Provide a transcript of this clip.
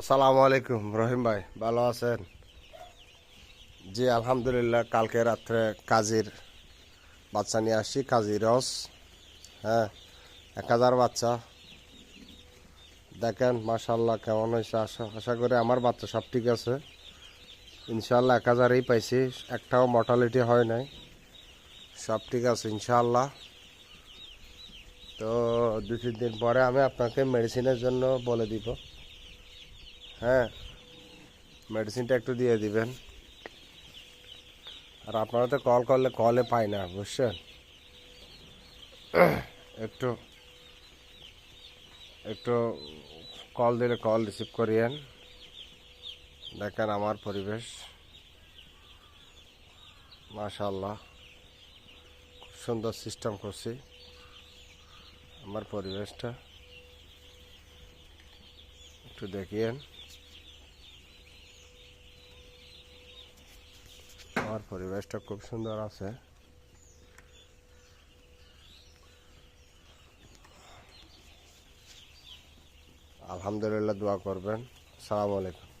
আসসালামু আলাইকুম, রহিম ভাই, ভালো আছেন? জি, আলহামদুলিল্লাহ, কালকে রাত্রে কাজীর বাচ্চা নিয়ে আসছি, কাজী রস। হ্যাঁ এক হাজার বাচ্চা। দেখেন মাশাল্লাহ কেমন হয়েছে? আশা আশা করি আমার বাচ্চা সব ঠিক আছে। ইনশাল্লাহ এক হাজারই পাইছি, একটাও মর্টালিটি হয় নাই। সব ঠিক আছে ইনশাল্লাহ তো দু তিন দিন পরে আমি আপনাকে মেডিসিনের জন্য বলে দিব। হ্যাঁ মেডিসিনটা একটু দিয়ে দিবেন। আর আপনারা তো কল করলে কলে পাই না, বুঝছেন? একটু একটু কল দিলে কল রিসিভ করিয়েন। দেখেন আমার পরিবেশ। মাশাল্লাহ খুব সুন্দর সিস্টেম করছি আমার পরিবেশটা। একটু দেখিয়েন। আমার পরিবেশটা খুব সুন্দর আছে। আলহামদুলিল্লাহ দোয়া করবেন। সালাম আলাইকুম।